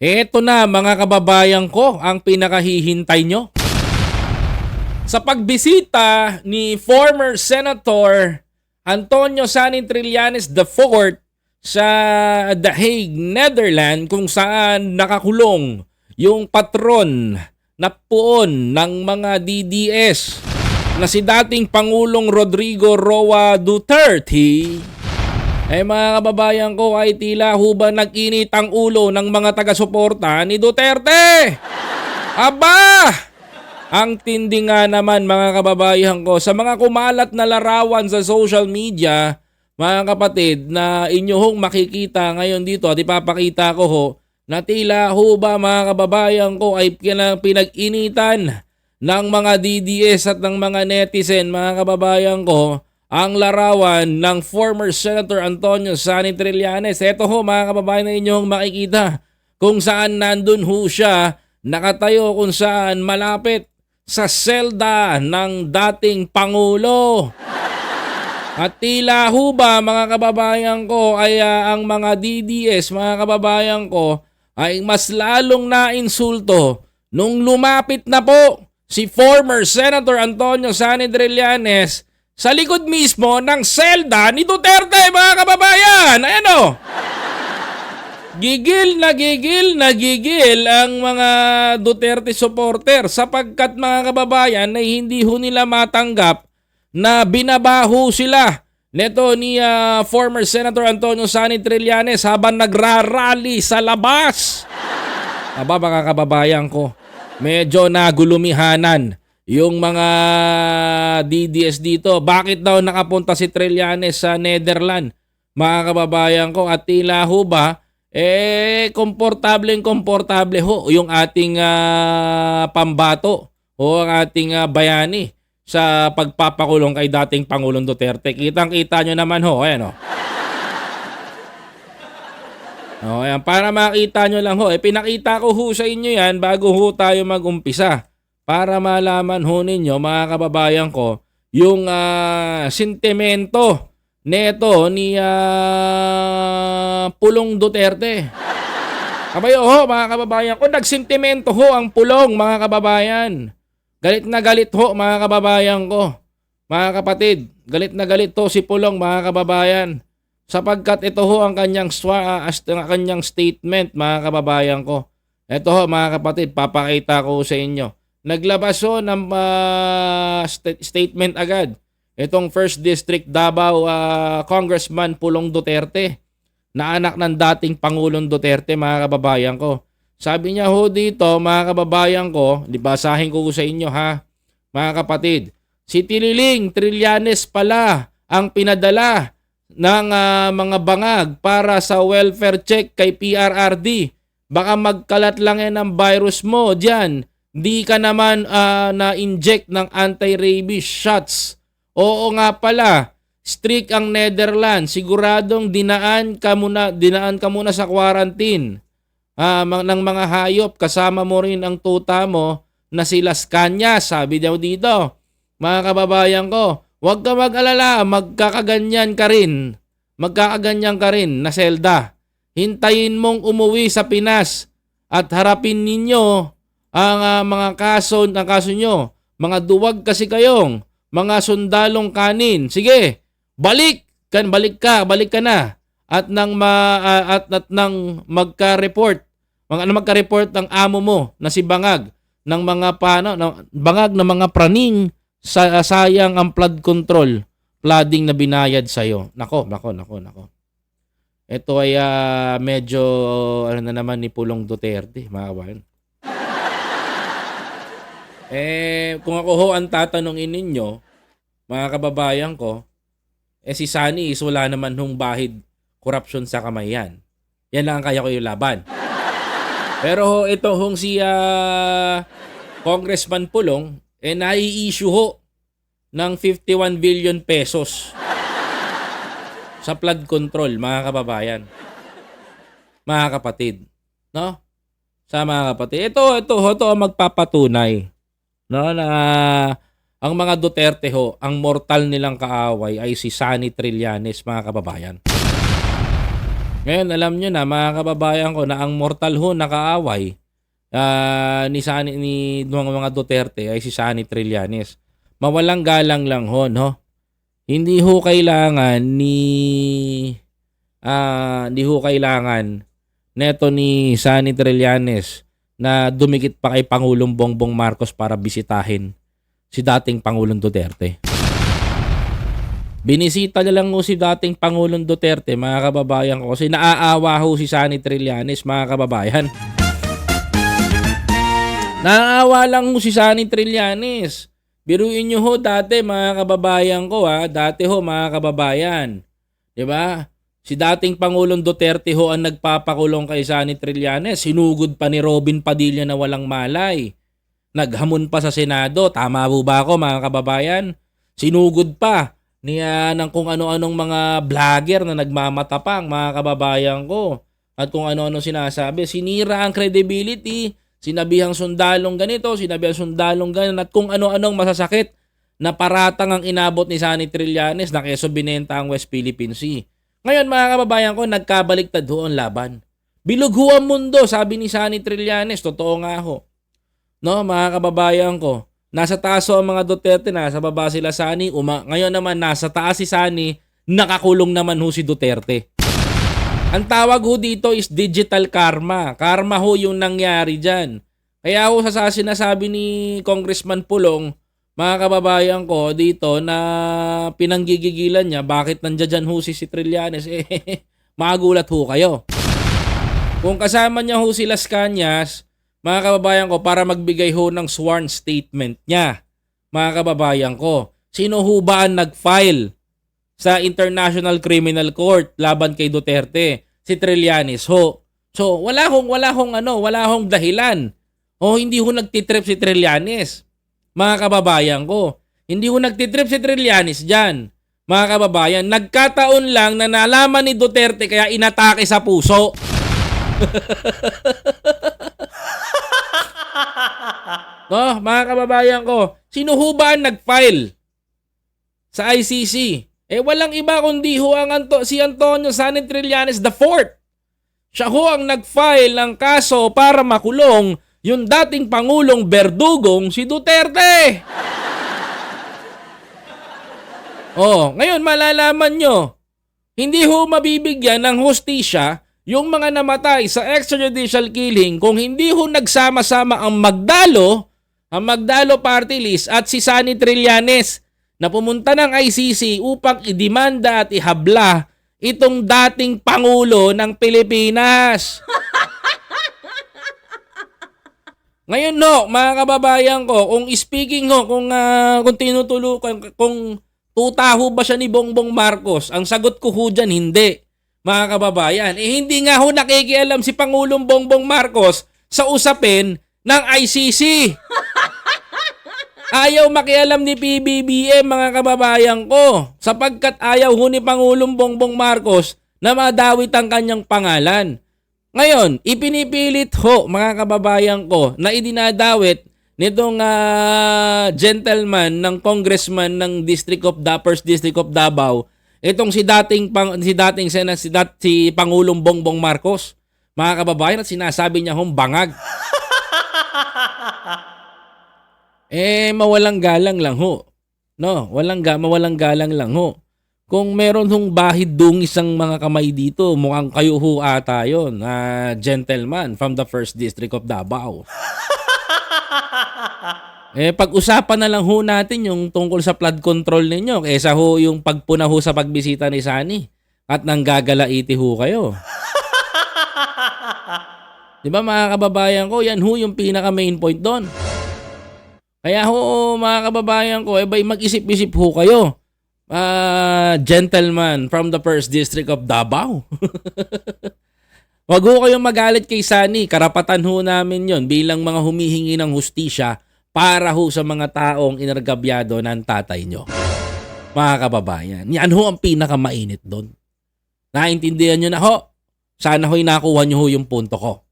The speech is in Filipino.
Eto na mga kababayan ko ang pinakahihintay nyo. Sa pagbisita ni former Senator Antonio Sanin Trillanes IV sa The Hague, Netherlands kung saan nakakulong yung patron na puon ng mga DDS na si dating Pangulong Rodrigo Roa Duterte eh mga kababayan ko ay tila ho ba nag-init ang ulo ng mga taga-suporta ni Duterte? Aba! Ang tindi nga naman mga kababayan ko sa mga kumalat na larawan sa social media, mga kapatid, na inyo hong makikita ngayon dito at ipapakita ko ho na tila ho ba mga kababayan ko ay pina- pinag-initan ng mga DDS at ng mga netizen mga kababayan ko ang larawan ng former Senator Antonio Sani Trillanes. Ito ho mga kababayan na inyong makikita kung saan nandun ho siya nakatayo kung saan malapit sa selda ng dating Pangulo. At tila ho ba mga kababayan ko ay ah, ang mga DDS mga kababayan ko ay mas lalong nainsulto nung lumapit na po si former Senator Antonio Sani Trillanes sa likod mismo ng selda ni Duterte mga kababayan. Ayan o. Gigil na gigil na gigil ang mga Duterte supporter sapagkat mga kababayan ay hindi ho nila matanggap na binabaho sila neto ni ah, former Senator Antonio Sani Trillanes habang nagrarally sa labas. Aba mga kababayan ko, medyo nagulumihanan yung mga DDS dito. Bakit daw nakapunta si Trillanes sa Netherlands? Mga kababayan ko at tila ho ba eh komportable komportable ho yung ating ah, pambato o ang ating ah, bayani sa pagpapakulong kay dating Pangulong Duterte. Kitang-kita nyo naman ho, ayan. O, ayan, para makita nyo lang ho, eh, pinakita ko ho sa inyo yan bago ho tayo mag-umpisa para malaman ho ninyo mga kababayan ko yung ah, sentimento neto ni ah, Pulong Duterte. Kabayo ho mga kababayan ko, nagsentimento ho ang Pulong mga kababayan. Galit na galit ho mga kababayan ko. Mga kapatid, galit na galit ho si Pulong mga kababayan. Sapagkat ito ho ang kanyang, swa, as- ang kanyang statement mga kababayan ko. Ito ho mga kapatid, papakita ko sa inyo naglabas ho ng ah, sta- statement agad. Itong 1st District Davao ah, Congressman Pulong Duterte na anak ng dating Pangulong Duterte mga kababayan ko. Sabi niya ho dito mga kababayan ko, libasahin ko sa inyo ha mga kapatid. Si Tililing Trillanes pala ang pinadala ng ah, mga bangag para sa welfare check kay PRRD. Baka magkalat lang yan ng virus mo dyan di ka naman ah, na-inject ng anti-rabies shots. Oo nga pala, strict ang Netherlands. Siguradong dinaan ka muna, dinaan ka muna sa quarantine ma- ng mga hayop. Kasama mo rin ang tuta mo na si Las Cañas, sabi daw dito. Mga kababayan ko, huwag ka mag-alala, magkakaganyan ka rin. Magkakaganyan ka rin na selda. Hintayin mong umuwi sa Pinas at harapin ninyo ang ah, mga kaso ang kaso nyo. Mga duwag kasi kayong mga sundalong kanin. Sige, balik kan balik ka, balik ka na. At nang ma, ah, at, at nang magka-report, mga ano magka-report ang amo mo na si Bangag ng mga paano, na, bangag ng mga praning sa sayang ang flood control, flooding na binayad sa iyo. Nako, nako, nako, nako. Ito ay ah, medyo ano na naman ni Pulong Duterte, mga kabayan. Eh, kung ako ho ang tatanungin ninyo, mga kababayan ko, eh si Sunny is wala naman hong bahid corruption sa kamay yan. Yan lang ang kaya ko yung laban. Pero ho, ito hong si ah, Congressman Pulong, eh nai-issue ho ng 51 billion pesos sa flood control, mga kababayan. Mga kapatid. No? Sa mga kapatid. Ito, ito, ito ang magpapatunay no na ang mga Duterte ho, ang mortal nilang kaaway ay si Sani Trillanes mga kababayan. Ngayon, alam nyo na, mga kababayan ko, na ang mortal ho nakaaway ah, ni, Sani, ni mga, mga Duterte ay si Sani Trillanes. Mawalang galang lang ho, no? Hindi ho kailangan ni ah hindi ho kailangan neto ni Sani Trillanes na dumikit pa kay Pangulong Bongbong Marcos para bisitahin si dating Pangulong Duterte. Binisita niya lang ho si dating Pangulong Duterte, mga kababayan ko, kasi naaawa ho si Sani Trillanes, mga kababayan. Naaawa lang ho si Sani Trillanes. Biruin nyo ho dati, mga kababayan ko, ha? Dati ho, mga kababayan. 'Di ba? Si dating Pangulong Duterte ho ang nagpapakulong kay Sani Trillanes. Sinugod pa ni Robin Padilla na walang malay. Naghamon pa sa Senado. Tama po ba ako mga kababayan? Sinugod pa niya ng kung ano-anong mga vlogger na nagmamatapang mga kababayan ko. At kung ano-ano sinasabi. Sinira ang credibility. Sinabihang sundalong ganito, sinabihang sundalong ganyan. At kung ano-anong masasakit na paratang ang inabot ni Sani Trillanes na keso binenta ang West Philippine Sea. Ngayon mga kababayan ko, nagkabaliktad ho ang laban. Bilog ho ang mundo, sabi ni Sani Trillanes. Totoo nga ho. No, mga kababayan ko, nasa taas ho ang mga Duterte, nasa baba sila Sani. Uma, ngayon naman, nasa taas si Sani, nakakulong naman ho si Duterte. Ang tawag ho dito is digital karma. Karma ho yung nangyari dyan. Kaya ho sa sinasabi ni Congressman Pulong, mga kababayan ko dito na pinanggigigilan niya, bakit nandiyan ho si Trillanes? Eh, magulat ho kayo. Kung kasama niya ho si Las Cañas, mga kababayan ko, para magbigay ho ng sworn statement niya, mga kababayan ko, sino ho ba ang nag-file sa International Criminal Court laban kay Duterte? Si Trillanes ho. So, wala hong, wala hong ano, wala hong dahilan. O hindi ho nagtitrip si Trillanes mga kababayan ko. Hindi ko nagtitrip si Trillanes dyan. Mga kababayan, nagkataon lang na nalaman ni Duterte kaya inatake sa puso. no, mga kababayan ko, sino ho ba ang nag-file sa ICC? Eh walang iba kundi ho ang Anto, si Antonio Sanin Trillanes fourth. Siya ho ang nag-file ng kaso para makulong yung dating Pangulong Berdugong si Duterte. oh, ngayon malalaman nyo, hindi ho mabibigyan ng hustisya yung mga namatay sa extrajudicial killing kung hindi ho nagsama-sama ang Magdalo, ang Magdalo Party List at si Sani Trillanes na pumunta ng ICC upang idemanda at ihabla itong dating Pangulo ng Pilipinas. Ngayon no, mga kababayan ko, kung speaking ho, kung uh, kung tinutulukan kung tutaho ba siya ni Bongbong Marcos, ang sagot ko ho dyan, hindi. Mga kababayan, eh hindi nga ho nakikialam si Pangulong Bongbong Marcos sa usapin ng ICC. Ayaw makialam ni PBBM mga kababayan ko sapagkat ayaw ho ni Pangulong Bongbong Marcos na madawit ang kanyang pangalan. Ngayon, ipinipilit ho mga kababayan ko na idinadawit nitong uh, gentleman ng congressman ng District of da First District of Davao, itong si dating pang, si dating sena si, dat, si Pangulong Bongbong Marcos. Mga kababayan at sinasabi niya hong bangag. eh mawalang galang lang ho. No, walang ga mawalang galang lang ho. Kung meron hong bahid dungis ang mga kamay dito, mukhang kayo ho ata yun, uh, gentleman from the first district of Davao. eh, pag-usapan na lang ho natin yung tungkol sa flood control ninyo, kesa ho yung pagpuna ho sa pagbisita ni Sani at nanggagalaiti ho kayo. Di ba mga kababayan ko, yan ho yung pinaka main point doon. Kaya ho mga kababayan ko, eh, mag-isip-isip ho kayo uh, gentleman from the first district of Davao. Wag ho kayong magalit kay Sani. Karapatan ho namin yon bilang mga humihingi ng hustisya para ho sa mga taong inargabyado ng tatay nyo. Mga kababayan. Yan ho ang pinakamainit doon. Naintindihan nyo na ho. Sana ho'y nakuha nyo ho yung punto ko.